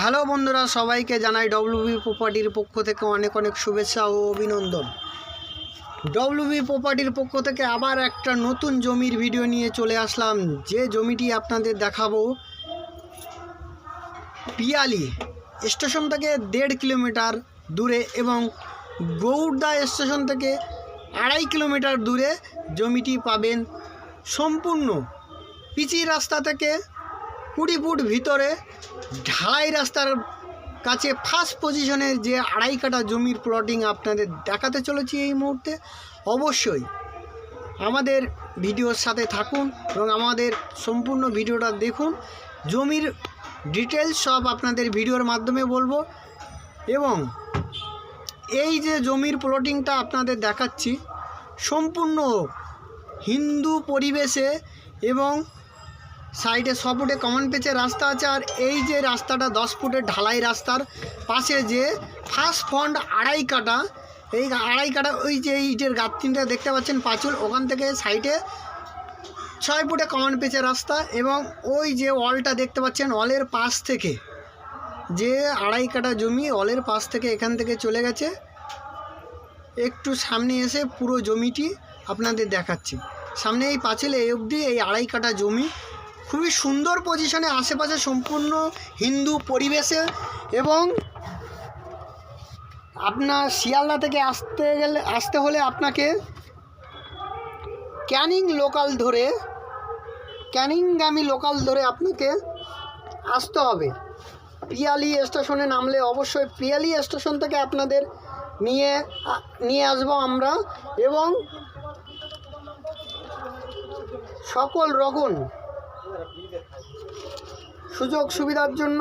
Hello বন্ধুরা, সবাইকে জানাই ডব্লিউবি প্রপার্টির পক্ষ থেকে অনেক অনেক শুভেচ্ছা ও অভিনন্দন। ডব্লিউবি প্রপার্টির পক্ষ থেকে আবার একটা নতুন জমির ভিডিও নিয়ে চলে আসলাম। যে জমিটি আপনাদের দেখাবো, পিয়ালি স্টেশন থেকে দেড় কিলোমিটার দূরে এবং গৌড়দা স্টেশন থেকে আড়াই কিলোমিটার দূরে জমিটি পাবেন সম্পূর্ণ। পিচি রাস্তা থেকে কুড়ি ফুট ভিতরে ঢালাই রাস্তার কাছে ফার্স্ট পজিশনের যে আড়াই কাটা জমির প্লটিং আপনাদের দেখাতে চলেছি এই মুহূর্তে। অবশ্যই আমাদের ভিডিওর সাথে থাকুন এবং আমাদের সম্পূর্ণ ভিডিওটা দেখুন। জমির ডিটেলস সব আপনাদের ভিডিওর মাধ্যমে বলব। এবং এই যে জমির প্লটিংটা আপনাদের দেখাচ্ছি, সম্পূর্ণ হিন্দু পরিবেশে এবং সাইডে ছ ফুটে কমন পেচে রাস্তা আছে আর এই যে রাস্তাটা দশ ফুটের ঢালাই রাস্তার পাশে যে ফার্স্ট ফন্ড আড়াই কাটা, এই আড়াই কাটা ওই যে ইটের গাত্রিনটা দেখতে পাচ্ছেন পাঁচুল, ওখান থেকে সাইডে ছয় ফুটে কমন পেচে রাস্তা এবং ওই যে ওয়ালটা দেখতে পাচ্ছেন ওয়ালের পাশ থেকে, যে আড়াই কাটা জমি ওয়ালের পাশ থেকে এখান থেকে চলে গেছে। একটু সামনে এসে পুরো জমিটি আপনাদের দেখাচ্ছি। সামনে এই পাঁচিলে, এই অবধি এই আড়াই কাটা জমি খুবই সুন্দর পজিশনে আশেপাশে সম্পূর্ণ হিন্দু পরিবেশে এবং আপনার শিয়ালদা থেকে আসতে গেলে, আসতে হলে আপনাকে ক্যানিং লোকাল ধরে, ক্যানিংগামী লোকাল ধরে আপনাকে আসতে হবে। পিয়ালি স্টেশনে নামলে অবশ্যই পিয়ালি স্টেশন থেকে আপনাদের নিয়ে নিয়ে আসব আমরা এবং সকল রকম সুযোগ সুবিধার জন্য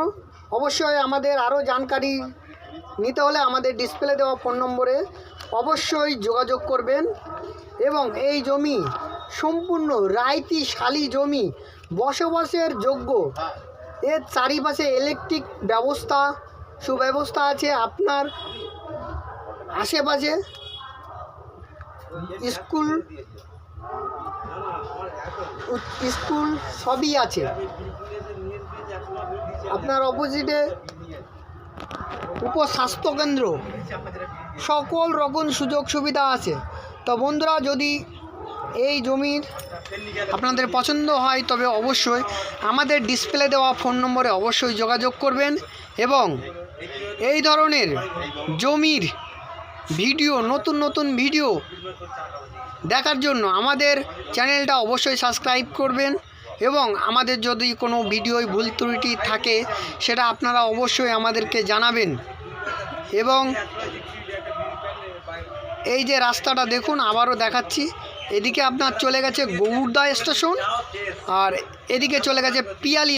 অবশ্যই আমাদের আরও জানকারি নিতে হলে আমাদের ডিসপ্লে দেওয়া ফোন নম্বরে অবশ্যই যোগাযোগ করবেন এবং এই জমি সম্পূর্ণ রাইতি শালি জমি, বসবাসের যোগ্য। এর চারিপাশে ইলেকট্রিক ব্যবস্থা, সুব্যবস্থা আছে আপনার আশেপাশে। স্কুল স্কুল সবই আছে। আপনার অপোজিটে উপস্বাস্থ্যকেন্দ্র। সকল রকম সুযোগ সুবিধা আছে। তো বন্ধুরা, যদি এই জমির আপনাদের পছন্দ হয়, তবে অবশ্যই আমাদের ডিসপ্লে দেওয়া ফোন নম্বরে অবশ্যই যোগাযোগ করবেন এবং এই ধরনের জমির ভিডিও, নতুন নতুন ভিডিও দেখার জন্য আমাদের চ্যানেলটা অবশ্যই সাবস্ক্রাইব করবেন এবং আমাদের যদি কোনো ভিডিওয় ভুল ত্রুটি থাকে, সেটা আপনারা অবশ্যই আমাদেরকে জানাবেন। এবং এই যে রাস্তাটা দেখুন, আবারও দেখাচ্ছি। এদিকে আপনার চলে গেছে গৌড়দা স্টেশন আর এদিকে চলে গেছে পিয়ালি